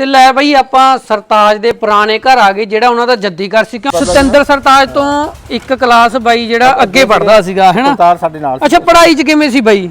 ਤੇ ਲੈ ਬਈ ਆਪਾਂ ਸਰਤਾਜ ਦੇ ਪੁਰਾਣੇ ਘਰ ਆ ਗਏ ਜਿਹੜਾ ਉਹਨਾਂ ਦਾ ਜੱਦੀ ਘਰ ਸੀ। ਕਿਉਂ? ਸਤਿੰਦਰ ਸਰਤਾਜ ਤੋਂ ਇੱਕ ਕਲਾਸ ਬਾਈ ਜਿਹੜਾ ਅੱਗੇ ਪੜਦਾ ਸੀਗਾ ਹੈਨਾ ਤਾਰ ਸਾਡੇ ਨਾਲ ਅੱਛਾ ਪੜ੍ਹਾਈ 'ਚ ਕਿਵੇਂ ਸੀ ਬਾਈ?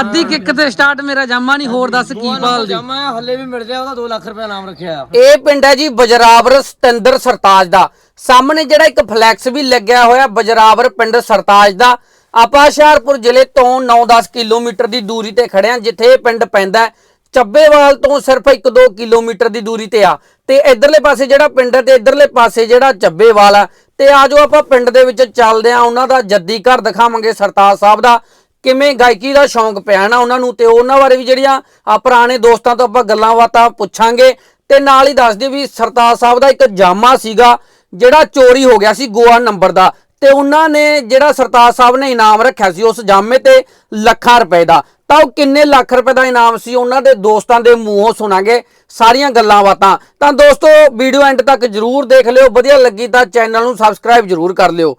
ਅੱਧੀ ਕਿੱਕ ਤੇ ਸਟਾਰਟ ਮੇਰਾ ਜਾਮਾ ਨਹੀਂ ਹੋਰ ਦੱਸ ਕੀ ਬਾਲ ਦੀ? ਜਾਮਾ ਹੱਲੇ ਵੀ ਮਿਲ ਰਿਹਾ ਉਹਦਾ 2 ਲੱਖ ਰੁਪਏ ਨਾਮ ਰੱਖਿਆ ਇਹ ਪਿੰਡ ਹੈ ਜੀ ਬਜਰਾਵਰ ਸਤਿੰਦਰ ਸਰਤਾਜ ਦਾ। ਸਾਹਮਣੇ ਜਿਹੜਾ ਇੱਕ ਫਲੈਕਸ ਵੀ ਲੱਗਿਆ ਹੋਇਆ ਬਜਰਾਵਰ ਪਿੰਡ ਸਰਤਾਜ ਦਾ। ਆਪਾਂ ਹੁਸ਼ਿਆਰਪੁਰ ਜ਼ਿਲ੍ਹੇ ਤੋਂ 9-10 ਕਿਲੋਮੀਟਰ ਦੀ ਦੂਰੀ ਤੇ ਖੜੇ ਜਿੱਥੇ ਇਹ ਪਿੰਡ ਪੈਂਦਾ ਹੈ। ਚੱਬੇਵਾਲ ਤੋਂ ਸਿਰਫ 1-2 ਕਿਲੋਮੀਟਰ ਦੀ ਦੂਰੀ ਤੇ ਆ। ਤੇ ਇਧਰਲੇ ਪਾਸੇ ਜਿਹੜਾ ਪਿੰਡ ਹੈ ਤੇ ਇਧਰਲੇ ਪਾਸੇ ਜਿਹੜਾ ਚੱਬੇਵਾਲ ਆ। ਤੇ ਆਜੋ ਆਪਾਂ ਪਿੰਡ ਦੇ ਵਿੱਚ ਚੱਲਦੇ ਆ ਉਹਨਾਂ ਦਾ ਜੱਦੀ ਘਰ ਦਿਖਾਵਾਂਗੇ ਸਰਤਾਜ ਸਾਹਿਬ ਦਾ। ਕਿਵੇਂ ਗਾਇਕੀ ਦਾ ਸ਼ੌਂਕ ਪਿਆ ਨਾ ਉਹਨਾਂ ਨੂੰ। ਤੇ ਉਹਨਾਂ ਬਾਰੇ ਵੀ ਜਿਹੜੀਆਂ ਆ ਪੁਰਾਣੇ ਦੋਸਤਾਂ ਤੋਂ ਆਪਾਂ ਗੱਲਾਂ ਬਾਤਾਂ ਪੁੱਛਾਂਗੇ। ਤੇ ਨਾਲ ਹੀ ਦੱਸ ਦਿਓ ਵੀ ਸਰਤਾਜ ਸਾਹਿਬ ਦਾ ਇੱਕ ਜਾਮਾ ਸੀਗਾ, ਜਿਹੜਾ ਚੋਰੀ ਹੋ ਗਿਆ ਸੀ ਗੋਆ ਨੰਬਰ ਦਾ। ਤੇ ਉਹਨਾਂ ਨੇ ਜਿਹੜਾ ਸਰਤਾਜ ਸਾਹਿਬ ਨੇ ਇਨਾਮ ਰੱਖਿਆ ਸੀ ਉਸ ਜਾਮੇ ਤੇ ਲੱਖਾਂ ਰੁਪਏ ਦਾ। ਤਾਂ ਉਹ ਕਿੰਨੇ ਲੱਖ ਰੁਪਏ ਦਾ ਇਨਾਮ ਸੀ, ਉਹਨਾਂ ਦੇ ਦੋਸਤਾਂ ਦੇ ਮੂੰਹੋਂ ਸੁਣਾਂਗੇ ਸਾਰੀਆਂ ਗੱਲਾਂ ਬਾਤਾਂ। ਤਾਂ ਦੋਸਤੋ, ਵੀਡੀਓ ਐਂਡ ਤੱਕ ਜਰੂਰ ਦੇਖ ਲਿਓ, ਵਧੀਆ ਲੱਗੀ ਤਾਂ ਚੈਨਲ ਨੂੰ ਸਬਸਕ੍ਰਾਈਬ ਜਰੂਰ ਕਰ ਲਿਓ।